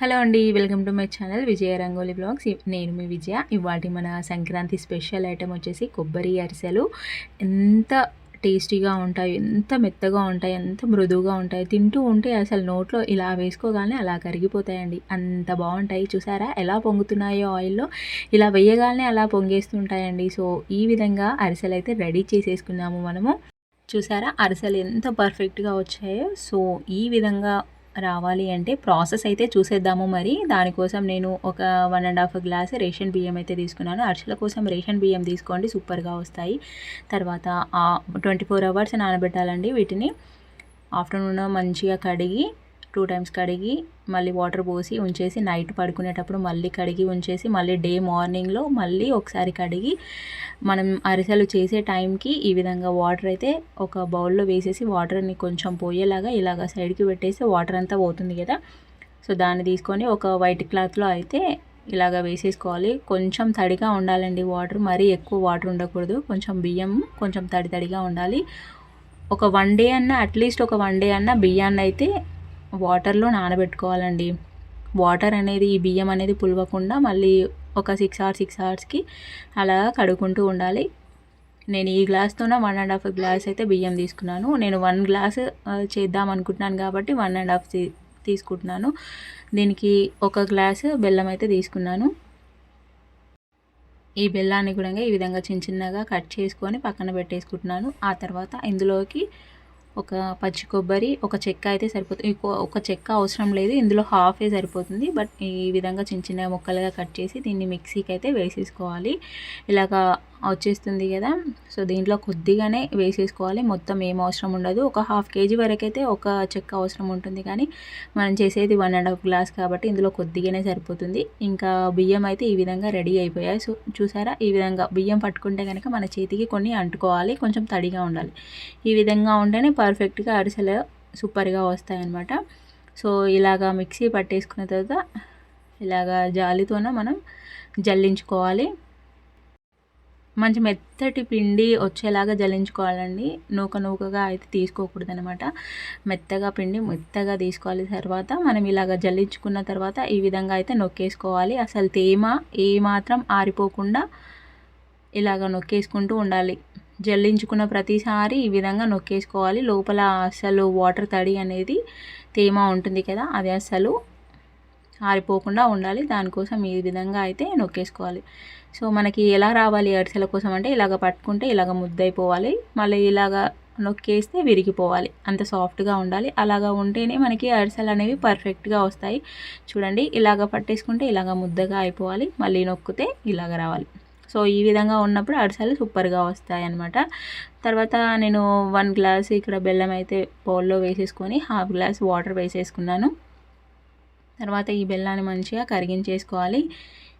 Hello అండి welcome to my channel Vijaya Rangoli blogs. నేను మీ విజయ. ఇవాటి మన సంక్రాంతి స్పెషల్ ఐటెం వచ్చేసి కొబ్బరి అరిసెలు. ఎంత టేస్టీగా ఉంటాయి ఎంత మెత్తగా ఉంటాయి ఎంత మృదువుగా ఉంటాయి తింటూ ఉంటే అసలు నోట్లో ఇలా వేసుకోగానే అలా కరిగిపోతాయండి. అంత బాగుంటాయి చూసారా? ఎలా పొంగుతున్నాయో ఆయిల్లో. ఇలా వేయగానే అలా పొంగేస్తుంటాయండి. సో ఈ విధంగా అరిసెలు అయితే రెడీ చేసేసుకున్నాము మనము. చూసారా? అరిసెలు ఎంత పర్ఫెక్ట్గా వచ్చాయో. సో ఈ విధంగా రావాలి అంటే ప్రాసెస్ అయితే చూసేద్దాము మరి. దానికోసం నేను ఒక one and half glass ration బియ్యం అయితే తీసుకున్నాను. అరిసెల కోసం రేషన్ బియ్యం తీసుకోండి సూపర్గా వస్తాయి. తర్వాత ట్వంటీ ఫోర్ అవర్స్ నానబెట్టాలండి వీటిని. ఆఫ్టర్నూన్ మంచిగా కడిగి టూ టైమ్స్ కడిగి మళ్ళీ వాటర్ పోసి ఉంచేసి నైట్ పడుకునేటప్పుడు మళ్ళీ కడిగి ఉంచేసి మళ్ళీ డే మార్నింగ్లో మళ్ళీ ఒకసారి కడిగి మనం అరిసెలు చేసే టైంకి ఈ విధంగా వాటర్ అయితే ఒక బౌల్లో వేసేసి వాటర్ని కొంచెం పోయేలాగా ఇలాగ సైడ్కి పెట్టేసి వాటర్ అంతా పోతుంది కదా. సో దాన్ని తీసుకొని ఒక వైట్ క్లాత్లో అయితే ఇలాగ వేసేసుకోవాలి. కొంచెం తడిగా ఉండాలండి వాటర్. మరీ ఎక్కువ వాటర్ ఉండకూడదు. కొంచెం బియ్యం కొంచెం తడి తడిగా ఉండాలి. ఒక వన్ డే అన్న అట్లీస్ట్ ఒక వన్ డే అన్న బియ్యాన్ని అయితే వాటర్లో నానబెట్టుకోవాలండి. వాటర్ అనేది ఈ బియ్యం అనేది పులవకుండా మళ్ళీ ఒక సిక్స్ అవర్స్ సిక్స్ అవర్స్కి అలా కడుక్కుంటూ ఉండాలి. నేను ఈ గ్లాస్తోన వన్ అండ్ హాఫ్ గ్లాస్ అయితే బియ్యం తీసుకున్నాను. నేను వన్ గ్లాస్ చేద్దాం అనుకుంటున్నాను కాబట్టి వన్ అండ్ హాఫ్ తీసుకుంటున్నాను. దీనికి ఒక గ్లాసు బెల్లం అయితే తీసుకున్నాను. ఈ బెల్లాన్ని కూడా ఈ విధంగా చిన్న చిన్నగా కట్ చేసుకొని పక్కన పెట్టేసుకుంటున్నాను. ఆ తర్వాత ఇందులోకి ఒక పచ్చి కొబ్బరి ఒక చెక్క అయితే సరిపోతుంది. ఒక చెక్క అవసరం లేదు. ఇందులో హాఫే సరిపోతుంది. బట్ ఈ విధంగా చిన్న చిన్న ముక్కలుగా కట్ చేసి దీన్ని మిక్సీకి అయితే వేసేసుకోవాలి. ఇలాగా వచ్చేస్తుంది కదా. సో దీంట్లో కొద్దిగానే వేసేసుకోవాలి. మొత్తం ఏం అవసరం ఉండదు. ఒక హాఫ్ కేజీ వరకు అయితే ఒక చెక్క అవసరం ఉంటుంది కానీ మనం చేసేది వన్ అండ్ హాఫ్ గ్లాస్ కాబట్టి ఇందులో కొద్దిగానే సరిపోతుంది. ఇంకా బియ్యం అయితే ఈ విధంగా రెడీ అయిపోయాయి సో చూసారా? ఈ విధంగా బియ్యం పట్టుకుంటే కనుక మన చేతికి కొన్ని అంటుకోవాలి. కొంచెం తడిగా ఉండాలి. ఈ విధంగా ఉంటేనే పర్ఫెక్ట్గా అరిసెలు సూపర్గా వస్తాయన్నమాట. సో ఇలాగా మిక్సీ పట్టేసుకున్న తర్వాత ఇలాగా జాలితోన మనం జల్లించుకోవాలి. మంచి మెత్తటి పిండి వచ్చేలాగా జల్లించుకోవాలండి. నూక నూకగా అయితే తీసుకోకూడదు అనమాట మెత్తగా పిండి మెత్తగా తీసుకోవాలి తర్వాత మనం ఇలాగ జల్లించుకున్న తర్వాత ఈ విధంగా అయితే నొక్కేసుకోవాలి. అసలు తేమ ఏమాత్రం ఆరిపోకుండా ఇలాగ నొక్కేసుకుంటూ ఉండాలి. జల్లించుకున్న ప్రతిసారి ఈ విధంగా నొక్కేసుకోవాలి. లోపల అసలు వాటర్ తడి అనేది తేమ ఉంటుంది కదా అది అసలు ఆరిపోకుండా ఉండాలి. దానికోసం ఈ విధంగా అయితే నొక్కేసుకోవాలి. సో మనకి ఎలా రావాలి అరిసెల కోసం అంటే ఇలాగ పట్టుకుంటే ఇలాగ ముద్దైపోవాలి మళ్ళీ ఇలాగ నొక్కేస్తే విరిగిపోవాలి. అంత సాఫ్ట్గా ఉండాలి. అలాగా ఉంటేనే మనకి అరిసెలు అనేవి పర్ఫెక్ట్గా వస్తాయి. చూడండి ఇలాగ పట్టేసుకుంటే ఇలాగ ముద్దగా అయిపోవాలి. మళ్ళీ నొక్కితే ఇలాగ రావాలి. సో ఈ విధంగా ఉన్నప్పుడు అరిసెలు సూపర్గా వస్తాయి అనమాట తర్వాత నేను వన్ గ్లాస్ ఇక్కడ బెల్లం అయితే బౌల్లో వేసేసుకొని హాఫ్ గ్లాస్ వాటర్ వేసేసుకున్నాను. తర్వాత ఈ బెల్లాన్ని మంచిగా కరిగించేసుకోవాలి.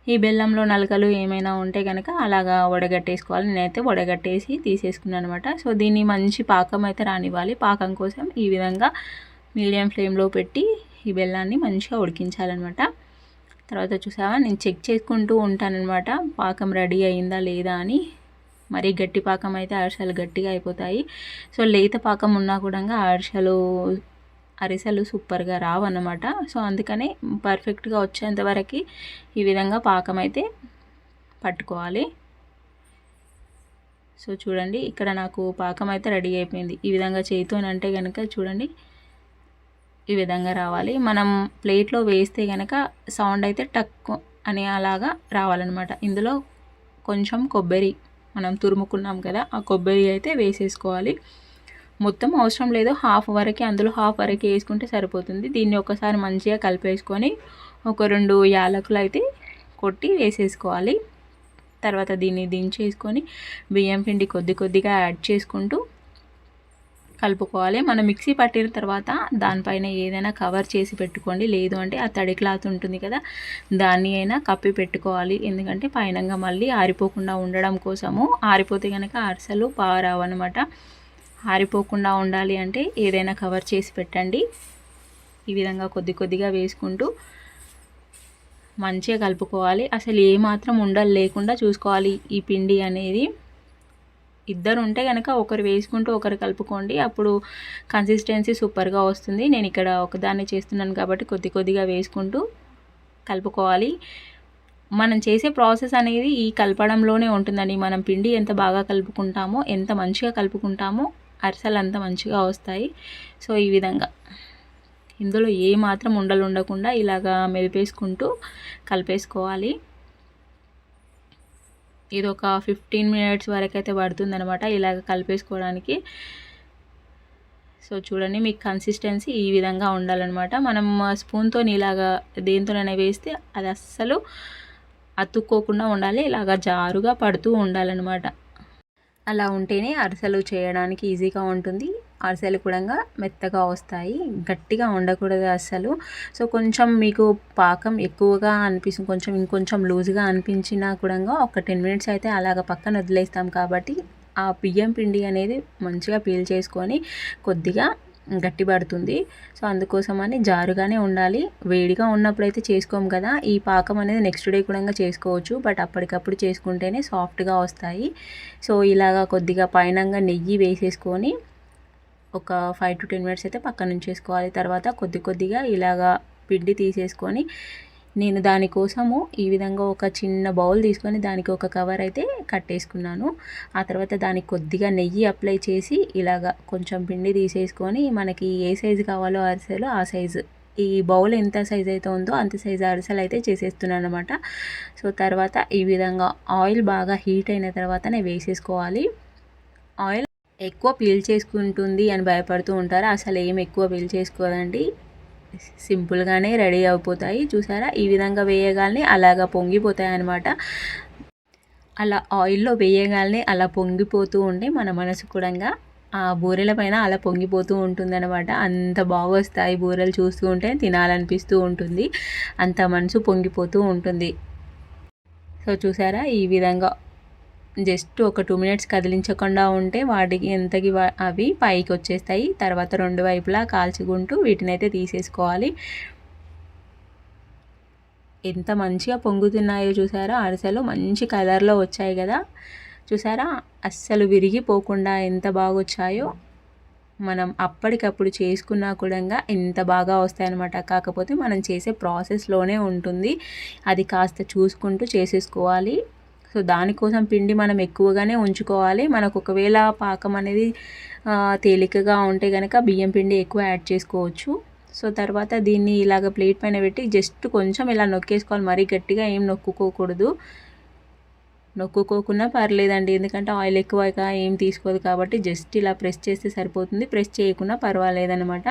ఈ బెల్లంలో నలకలు ఏమైనా ఉంటే కనుక అలాగా వడగట్టేసుకోవాలి. నేనైతే వడగట్టేసి తీసేసుకున్నాను అనమాట సో దీన్ని మంచి పాకం అయితే రానివ్వాలి. పాకం కోసం ఈ విధంగా మీడియం ఫ్లేమ్లో పెట్టి ఈ బెల్లాన్ని మంచిగా ఉడికించాలన్నమాట. తర్వాత చూసావా? నేను చెక్ చేసుకుంటూ ఉంటానన్నమాట. పాకం రెడీ అయిందా లేదా అని. మరీ గట్టి పాకం అయితే అరిసెలు గట్టిగా అయిపోతాయి. సో లేత పాకం ఉన్నా కూడా అరిసెలు అరిసెలు సూపర్గా రావు అన్నమాట సో అందుకని పర్ఫెక్ట్గా వచ్చేంతవరకు ఈ విధంగా పాకం అయితే పట్టుకోవాలి. సో చూడండి ఇక్కడ నాకు పాకం అయితే రెడీ అయిపోయింది. ఈ విధంగా చేతితోనంటే కనుక చూడండి ఈ విధంగా రావాలి. మనం ప్లేట్లో వేస్తే కనుక సౌండ్ అయితే టక్ అని అలాగా రావాలన్నమాట. ఇందులో కొంచెం కొబ్బరి మనం తురుముకున్నాం కదా ఆ కొబ్బరి అయితే వేసేసుకోవాలి. మొత్తం అవసరం లేదు. హాఫ్ వరకే అందులో హాఫ్ వరకే వేసుకుంటే సరిపోతుంది. దీన్ని ఒకసారి మంచిగా కలిపేసుకొని ఒక రెండు యాలకులు అయితే కొట్టి వేసేసుకోవాలి. తర్వాత దీన్ని దించేసుకొని బియ్యం పిండి కొద్ది కొద్దిగా యాడ్ చేసుకుంటూ కలుపుకోవాలి. మనం మిక్సీ పట్టిన తర్వాత దానిపైన ఏదైనా కవర్ చేసి పెట్టుకోండి. లేదు అంటే ఆ తడి క్లాత్ ఉంటుంది కదా దాన్ని అయినా కప్పి పెట్టుకోవాలి. ఎందుకంటే పైనంగా మళ్ళీ ఆరిపోకుండా ఉండడం కోసము. ఆరిపోతే కనుక అరిసెలు పారావు అనమాట ఆరిపోకుండా ఉండాలి అంటే ఏదైనా కవర్ చేసి పెట్టండి. ఈ విధంగా కొద్ది కొద్దిగా వేసుకుంటూ మంచిగా కలుపుకోవాలి. అసలు ఏమాత్రం ఉండలు లేకుండా చూసుకోవాలి ఈ పిండి అనేది. ఇద్దరు ఉంటే కనుక ఒకరు వేసుకుంటూ ఒకరు కలుపుకోండి. అప్పుడు కన్సిస్టెన్సీ సూపర్గా వస్తుంది. నేను ఇక్కడ ఒకదాన్ని చేస్తున్నాను కాబట్టి కొద్ది కొద్దిగా వేసుకుంటూ కలుపుకోవాలి. మనం చేసే ప్రాసెస్ అనేది ఈ కలపడంలోనే ఉంటుందండి. మనం పిండి ఎంత బాగా కలుపుకుంటామో ఎంత మంచిగా కలుపుకుంటామో అరిసెలు అంతా మంచిగా వస్తాయి. సో ఈ విధంగా. ఇందులో ఏ మాత్రం ఉండలు ఉండకుండా ఇలాగా మెదిపేసుకుంటూ కలిపేసుకోవాలి. ఇది ఒక ఫిఫ్టీన్ మినిట్స్ వరకు అయితే పడుతుంది అనమాట ఇలాగ కలిపేసుకోవడానికి. సో చూడండి మీకు కన్సిస్టెన్సీ ఈ విధంగా ఉండాలన్నమాట. మనం స్పూన్తో ఇలాగా దేంతోనైనా వేస్తే అది అస్సలు అతుక్కోకుండా ఉండాలి ఇలాగ జారుగా పడుతూ ఉండాలన్నమాట. అలా ఉంటేనే అరిసెలు చేయడానికి ఈజీగా ఉంటుంది. అరిసెలు కూడా మెత్తగా వస్తాయి. గట్టిగా ఉండకూడదు అస్సలు సో కొంచెం మీకు పాకం ఎక్కువగా అనిపిస్తుంది కొంచెం ఇంకొంచెం లూజ్గా అనిపించినా కూడా ఒక టెన్ మినిట్స్ అయితే అలాగ పక్కన వదిలేస్తాం కాబట్టి ఆ బియ్యం పిండి అనేది మంచిగా పీల్ చేసుకొని కొద్దిగా గట్టి పడుతుంది సో అందుకోసమని జారుగానే ఉండాలి. వేడిగా ఉన్నప్పుడు అయితే చేసుకోము కదా. ఈ పాకం అనేది నెక్స్ట్ డే కూడా చేసుకోవచ్చు. బట్ అప్పటికప్పుడు చేసుకుంటేనే సాఫ్ట్గా వస్తాయి. సో ఇలాగా కొద్దిగా పైనంగా నెయ్యి వేసేసుకొని ఒక ఫైవ్ టు టెన్ మినిట్స్ అయితే పక్కన ఉంచేసుకోవాలి తర్వాత కొద్ది కొద్దిగా ఇలాగా పిండి తీసేసుకొని నేను దానికోసము ఈ విధంగా ఒక చిన్న బౌల్ తీసుకొని దానికి ఒక కవర్ అయితే కట్టేసుకున్నాను. ఆ తర్వాత దానికి కొద్దిగా నెయ్యి అప్లై చేసి ఇలాగా కొంచెం పిండి తీసేసుకొని మనకి ఏ సైజు కావాలో అరిసెలు ఆ సైజు ఈ బౌల్ ఎంత సైజ్ అయితే ఉందో అంత సైజు అరిసెలు అయితే చేసేస్తున్నాను అనమాట సో తర్వాత ఈ విధంగా ఆయిల్ బాగా హీట్ అయిన తర్వాతనే వేసేసుకోవాలి. ఆయిల్ ఎక్కువ పీల్ చేసుకుంటుంది అని భయపడుతూ ఉంటారు. అసలు ఏం ఎక్కువ పీల్ చేసుకోదండి. సింపుల్గానే రెడీ అయిపోతాయి. చూసారా? ఈ విధంగా వేయగానే అలాగా పొంగిపోతాయి అనమాట అలా ఆయిల్లో వేయగానే అలా పొంగిపోతూ ఉంటే మన మనసు కూడా ఆ బూరెల పైన అలా పొంగిపోతూ ఉంటుందన్నమాట. అంత బాగా వస్తాయి బూరెలు చూస్తూ ఉంటే తినాలనిపిస్తూ ఉంటుంది. అంత మనసు పొంగిపోతూ ఉంటుంది. సో చూసారా? ఈ విధంగా జస్ట్ ఒక టూ మినిట్స్ కదిలించకుండా ఉంటే వాటికి ఎంతకి అవి పైకి వచ్చేస్తాయి. తర్వాత రెండు వైపులా కాల్చుకుంటూ వీటిని అయితే తీసేసుకోవాలి. ఎంత మంచిగా పొంగుతున్నాయో చూసారా? అరిసెలు మంచి కలర్లో వచ్చాయి కదా. చూసారా? అస్సలు విరిగిపోకుండా ఎంత బాగా వచ్చాయో మనం అప్పటికప్పుడు చేసుకున్నా కూడా ఎంత బాగా వస్తాయన్నమాట. కాకపోతే మనం చేసే ప్రాసెస్లోనే ఉంటుంది. అది కాస్త చూసుకుంటూ చేసేసుకోవాలి. సో దానికోసం పిండి మనం ఎక్కువగానే ఉంచుకోవాలి. మనకు ఒకవేళ పాకం అనేది తేలికగా ఉంటే కనుక బియ్యం పిండి ఎక్కువ యాడ్ చేసుకోవచ్చు. సో తర్వాత దీన్ని ఇలాగ ప్లేట్ పైన పెట్టి జస్ట్ కొంచెం ఇలా నొక్కేసుకోవాలి. మరీ గట్టిగా ఏం నొక్కుకోకూడదు. నొక్కుకోకున్నా పర్లేదండి. ఎందుకంటే ఆయిల్ ఎక్కువగా ఏం తీసుకోదు కాబట్టి జస్ట్ ఇలా ప్రెస్ చేస్తే సరిపోతుంది. ప్రెస్ చేయకుండా పర్వాలేదనమాట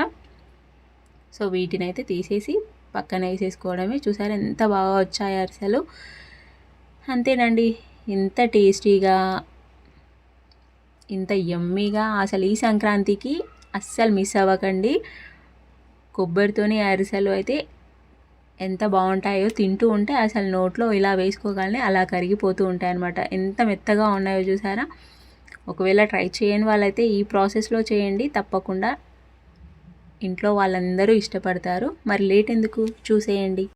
సో వీటిని అయితే తీసేసి పక్కన వేసేసుకోవడమే. చూసారు ఎంత బాగా వచ్చాయి అరిసెలు. అంతేనండి. ఇంత టేస్టీగా ఇంత యమ్మీగా అసలు ఈ సంక్రాంతికి అస్సలు మిస్ అవ్వకండి. కొబ్బరితోని అరిసెలు అయితే ఎంత బాగుంటాయో తింటూ ఉంటే అసలు నోట్లో ఇలా వేసుకోగానే అలా కరిగిపోతూ ఉంటాయి అనమాట ఎంత మెత్తగా ఉన్నాయో చూసారా? ఒకవేళ ట్రై చేయని వాళ్ళైతే ఈ ప్రాసెస్లో చేయండి. తప్పకుండా ఇంట్లో వాళ్ళందరూ ఇష్టపడతారు. మరి లేట్ ఎందుకు? చూసేయండి.